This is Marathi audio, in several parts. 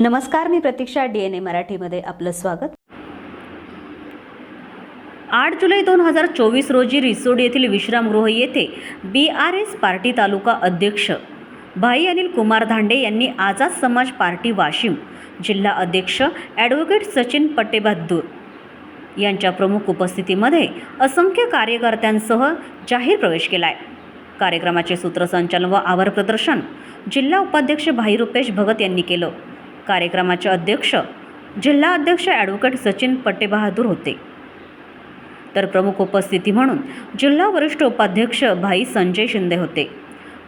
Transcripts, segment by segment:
नमस्कार मी प्रतीक्षा डी एन ए मराठीमध्ये आपलं स्वागत. आठ जुलै दोन हजार चोवीस रोजी रिसोड येथील विश्रामगृह येथे बी आर एस पार्टी तालुका अध्यक्ष भाई अनिल कुमार धांडे यांनी आझाद समाज पार्टी वाशिम जिल्हा अध्यक्ष ॲडव्होकेट सचिन पटेबहादूर यांच्या प्रमुख उपस्थितीमध्ये असंख्य कार्यकर्त्यांसह जाहीर प्रवेश केला आहे कार्यक्रमाचे सूत्रसंचालन व आभार प्रदर्शन जिल्हा उपाध्यक्ष भाई रुपेश भगत यांनी केलं. कार्यक्रमाचे अध्यक्ष जिल्हा अध्यक्ष ॲडव्होकेट सचिन पटेबहादूर होते. तर प्रमुख उपस्थिती म्हणून जिल्हा वरिष्ठ उपाध्यक्ष भाई संजय शिंदे होते.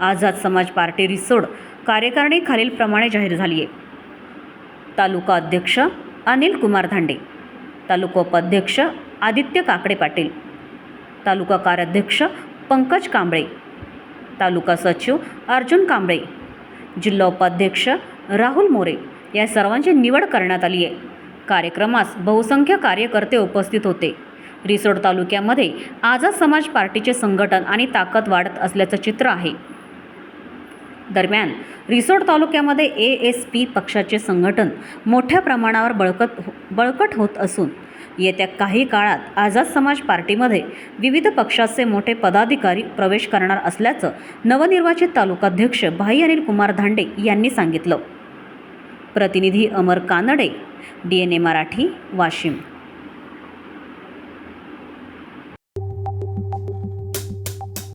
आझाद समाज पार्टी रिसोड कार्यकारिणी खालीलप्रमाणे जाहीर झाली आहे तालुका अध्यक्ष अनिल कुमार धांडे तालुका उपाध्यक्ष आदित्य काकडे पाटील तालुका कार्याध्यक्ष पंकज कांबळे तालुका सचिव अर्जुन कांबळे जिल्हा उपाध्यक्ष राहुल मोरे या सर्वांची निवड करण्यात आली आहे. कार्यक्रमास बहुसंख्य कार्यकर्ते उपस्थित होते. रिसोड तालुक्यामध्ये आझाद समाज पार्टीचे संघटन आणि ताकद वाढत असल्याचं चित्र आहे. दरम्यान रिसोड तालुक्यामध्ये ए एस पी पक्षाचे संघटन मोठ्या प्रमाणावर बळकट हो, बळकट होत असून येत्या काही काळात आझाद समाज पार्टीमध्ये विविध पक्षाचे मोठे पदाधिकारी प्रवेश करणार असल्याचं नवनिर्वाचित तालुकाध्यक्ष भाई अनिल कुमार धांडे यांनी सांगितलं. प्रतिनिधी Amar Kanade D N A Marathi Washim.